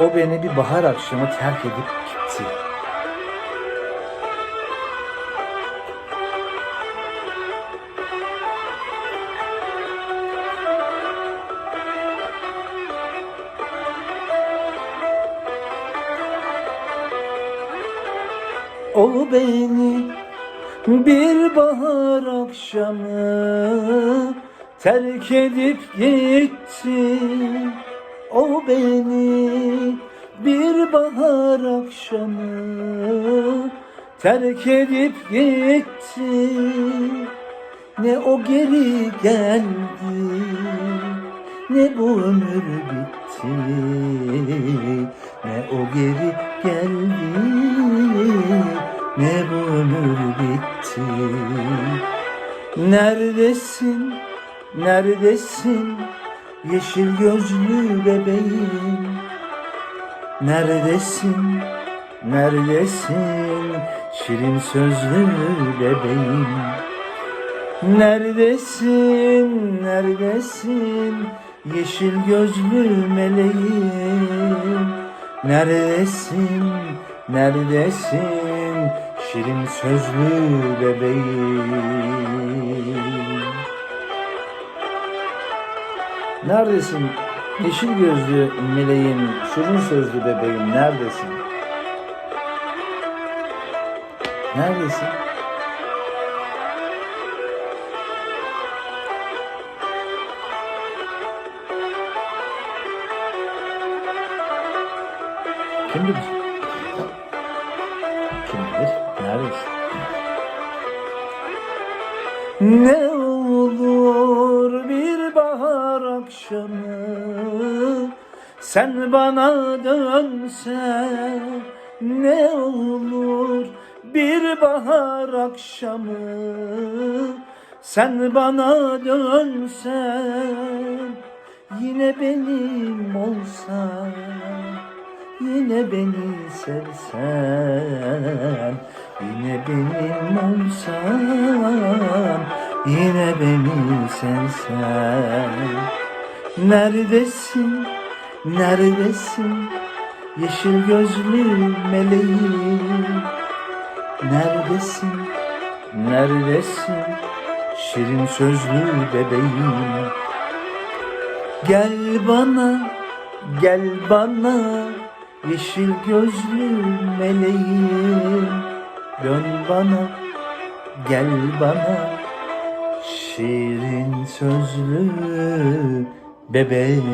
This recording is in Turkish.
O beni bir bahar akşamı terk edip gitti. O beni bir bahar akşamı terk edip gitti. O beni bir bahar akşamı terk edip gitti. Ne o geri geldi, ne bu ömür bitti. Ne o geri geldi, ne bu ömür bitti. Neredesin, neredesin yeşil gözlü bebeğim? Neredesin, neredesin şirin sözlü bebeğim? Neredesin, neredesin yeşil gözlü meleğim? Neredesin, neredesin şirin sözlü bebeğim? Neredesin yeşil gözlü meleğim, şirin sözlü bebeğim neredesin? Neredesin? Kim bilir? Kim bilir? Neredesin? Ne akşamı sen bana dönsen ne olur bir bahar akşamı. Sen bana dönsen yine benim olsan Yine beni sevsen Yine benim olsan Yine beni sevsen Neredesin, neredesin? Yeşil gözlü meleğim. Neredesin, neredesin? Şirin sözlü bebeğim. Gel bana, gel bana Yeşil gözlü meleğim. Dön bana, gel bana Şirin sözlü bebeğim.